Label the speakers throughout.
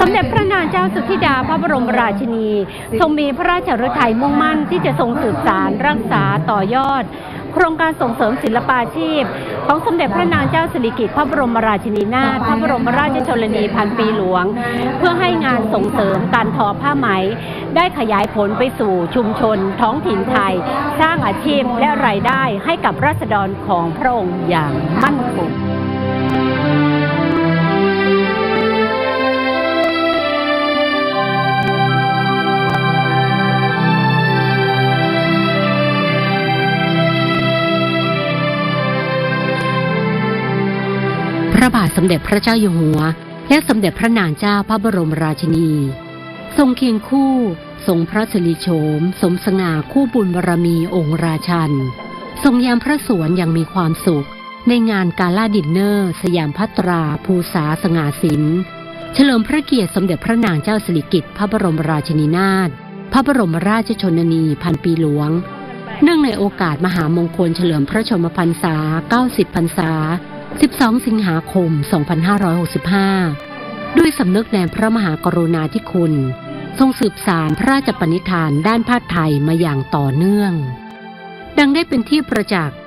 Speaker 1: สมเด็จพระนางเจ้าสุธิดาพระบรมราชินี ทรงมีพระราชฤทัยมุ่งมั่นที่จะทรงสืบสารรักษาต่อยอด โครงการส่งเสริมศิลปาชีพ ของสมเด็จพระนางเจ้าสิริกิติ์พระบรมราชินีนาถพระบรมราชชนนีพันปีหลวง เพื่อให้งานส่งเสริมการทอผ้าไหม ได้ขยายผลไปสู่ชุมชน ท้องถิ่นไทย สร้างอาชีพและรายได้ให้กับราษฎรของพระองค์อย่างมั่นคง สมเด็จพระเจ้าอยู่หัว และสมเด็จพระนางเจ้าพระบรมราชินี ทรงเคียงคู่ทรงพระสิริโฉม สมสง่าคู่บุญบารมีองค์ราชัน ทรงยามพระสวนอย่างมีความสุข ในงานกาลาดินเนอร์ สยามพัตรา ภูษาสง่าสินเฉลิมพระเกียรติสมเด็จพระนางเจ้าสิริกิติ์พระบรมราชินีนาถพระบรมราชชนนีพันปีหลวง เนื่องในโอกาสมหามงคลเฉลิมพระชนมพรรษา 90 พรรษา 12 สิงหาคม 2565 ด้วยสำนึกในพระมหากรุณาธิคุณ ทรงสืบสารพระราชปณิธานด้านผ้าไทยมาอย่างต่อเนื่อง ดังได้เป็นที่ประจักษ์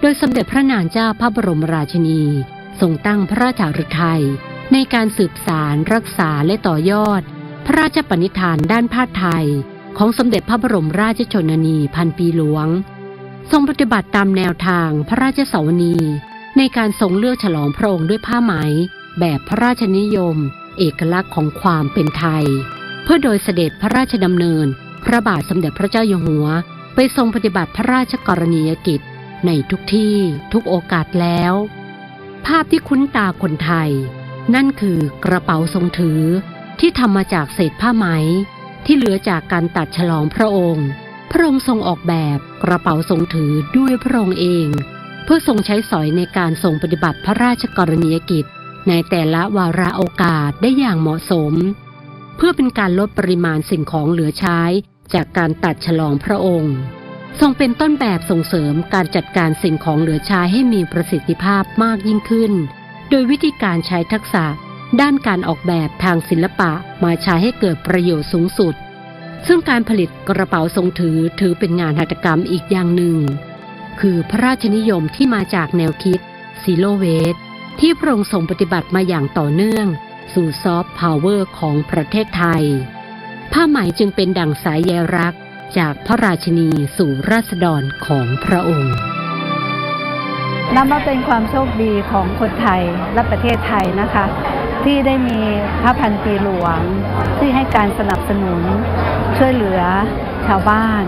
Speaker 1: โดยสมเด็จพระนางเจ้าพระบรมราชินี ทรงตั้งพระราชาฤทัยในการสืบสารรักษาและต่อยอด พระราชปณิธานด้านผ้าไทย ของสมเด็จพระบรมราชชนนีพันปีหลวง ทรงปฏิบัติตามแนวทางพระราชสวนี ในการทรงเลือกฉลองพระองค์ด้วยผ้าไหม แบบพระราชนิยม เอกลักษณ์ของความเป็นไทย เพื่อโดยเสด็จพระราชดำเนิน พระบาทสมเด็จพระเจ้าอยู่หัว ไปทรงปฏิบัติพระราชกรณียกิจ ในทุกที่ทุกโอกาสแล้ว ภาพที่คุ้นตาคนไทย นั่นคือกระเป๋าทรงถือ ที่ทำมาจากเศษผ้าไหม ที่เหลือจากการตัดฉลองพระองค์ พระองค์ทรงออกแบบกระเป๋าทรงถือด้วยพระองค์เอง เพื่อทรงใช้สอยในการทรงปฏิบัติพระราชกรณียกิจ ในแต่ละวาระโอกาสได้อย่างเหมาะสม เพื่อเป็นการลดปริมาณสิ่งของเหลือใช้ จากการตัดฉลองพระองค์ ทรงเป็นต้นแบบส่งเสริมการจัดการสิ่งของเหลือใช้ให้มีประสิทธิภาพมากยิ่งขึ้น โดยวิธีการใช้ทักษะด้านการออกแบบทางศิลปะมาใช้ให้เกิดประโยชน์สูงสุด ซึ่งการผลิตกระเป๋าทรงถือถือเป็นงานหัตถกรรมอีกอย่างหนึ่ง คือพระราชนิยมที่มาจากแนวคิดซีโลเวสที่พระองค์ทรงปฏิบัติมาอย่างต่อเนื่อง สู่ซอฟต์พาวเวอร์ของประเทศไทย ผ้าไหมจึงเป็นดั่งสายใยรัก จากพระราชินีสู่ราษฎรของพระองค์
Speaker 2: นับว่าเป็นความโชคดีของคนไทยและประเทศไทยนะคะ ที่ได้มีพระพันปีหลวง ที่ให้การสนับสนุนช่วยเหลือ ชาวบ้าน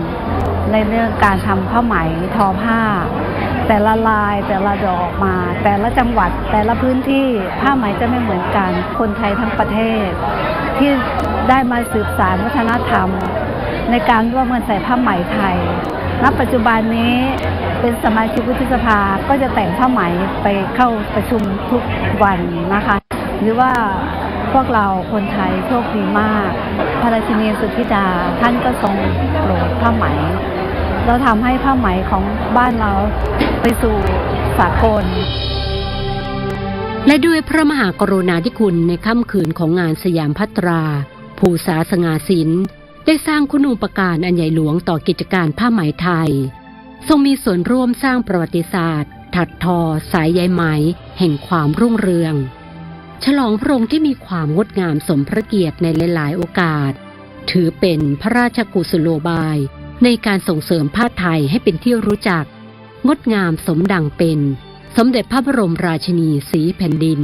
Speaker 2: ในเรื่องการทำผ้าไหมทอผ้า แต่ละลายแต่ละดอกมา แต่ละจังหวัดแต่ละพื้นที่ผ้าไหมจะไม่เหมือนกัน คนไทยทั้งประเทศ ที่ได้มาสืบสารวัฒนธรรม ในการร่วมกันใส่ผ้าไหมไทยณปัจจุบันนี้เป็นสมาชิกวุฒิสภาก็จะแต่งผ้าไหมไปเข้าประชุมทุกวันนะคะ หรือว่า พวกเราคนไทยโชคดีมาก พระราชินีสุทธิดาท่านก็ทรงโปรดผ้าไหม เราทำให้ผ้าไหมของบ้านเราไปสู่สากล
Speaker 1: และด้วยพระมหากรุณาธิคุณในค่ำคืนของงานสยามพัตรา ภูษาสงาศิลป์ได้สร้างคุณูปการอันใหญ่หลวงต่อกิจการผ้าไหมไทย ทรงมีส่วนร่วมสร้างประวัติศาสตร์ ถัดทอ สายใยไหม แห่งความรุ่งเรือง ฉลองพระองค์ที่มีความงดงามสมพระเกียรติในหลายๆ โอกาส ถือเป็นพระราชกุศโลบาย ในการส่งเสริมผ้าไทยให้เป็นที่รู้จัก งดงามสมดังเป็น สมเด็จพระบรมราชินีสีแผ่นดิน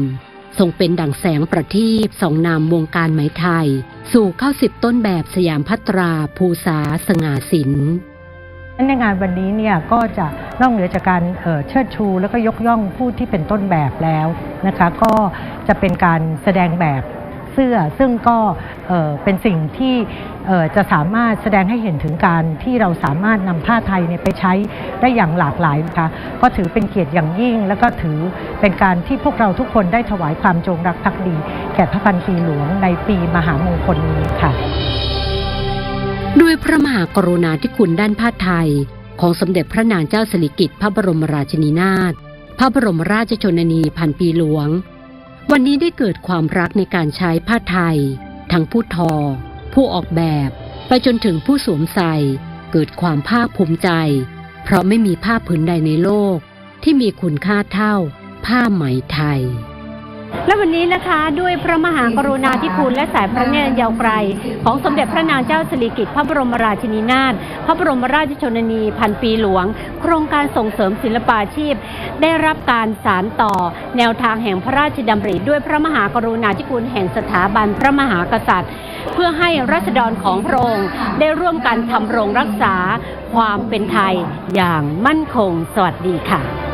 Speaker 1: ทรงเป็นดั่งแสงประทีปส่องนำวงการไหมไทย สู่เข้าสิบต้นแบบสยามพัตราภูษาสง่าสิน
Speaker 3: ในงานวันนี้เนี่ยก็จะนอกเหนือจากการเออเชิดชู แล้วก็ยกย่องผู้ที่เป็นต้นแบบแล้วนะคะก็จะเป็นการแสดงแบบเสื้อ ซึ่งก็เอ่อเป็นสิ่งที่จะสามารถแสดงให้เห็นถึงการที่เราสามารถนำผ้าไทยเนี่ยไปใช้ได้อย่างหลากหลายนะคะก็ถือเป็นเกียรติอย่างยิ่ง แล้วก็ถือเป็นการที่พวกเราทุกคนได้ถวายความจงรักภักดี แก่พระพันปีหลวงในปีมหามงคลนี้ค่ะ
Speaker 1: ด้วยพระมหากรุณาธิคุณด้านผ้าไทย ของสมเด็จพระนางเจ้าสิริกิติ์พระบรมราชินีนาถพระบรมราชชนนีพันปีหลวง วันนี้ได้เกิดความรักในการใช้ผ้าไทย ทั้งผู้ทอ ผู้ออกแบบ ไปจนถึงผู้สวมใส่ เกิดความภาคภูมิใจ เพราะไม่มีผ้าผืนใดในโลก ที่มีคุณค่าเท่า ผ้าไหมไทย และวันนี้นะคะด้วยพระมหากรุณาธิคุณและสายพระเนตรยาวไกล ของสมเด็จพระนางเจ้าสิริกิติ์พระบรมราชินีนาถพระบรมราชชนนีพันปีหลวง โครงการส่งเสริมศิลปาชีพ ได้รับการสารต่อ แนวทางแห่งพระราชดำริด้วยพระมหากรุณาธิคุณแห่งสถาบันพระมหากษัตริย์ เพื่อให้รัษฎรของพระองค์ ได้ร่วมกันทำรงรักษาความเป็นไทยอย่างมั่นคงสวัสดีค่ะ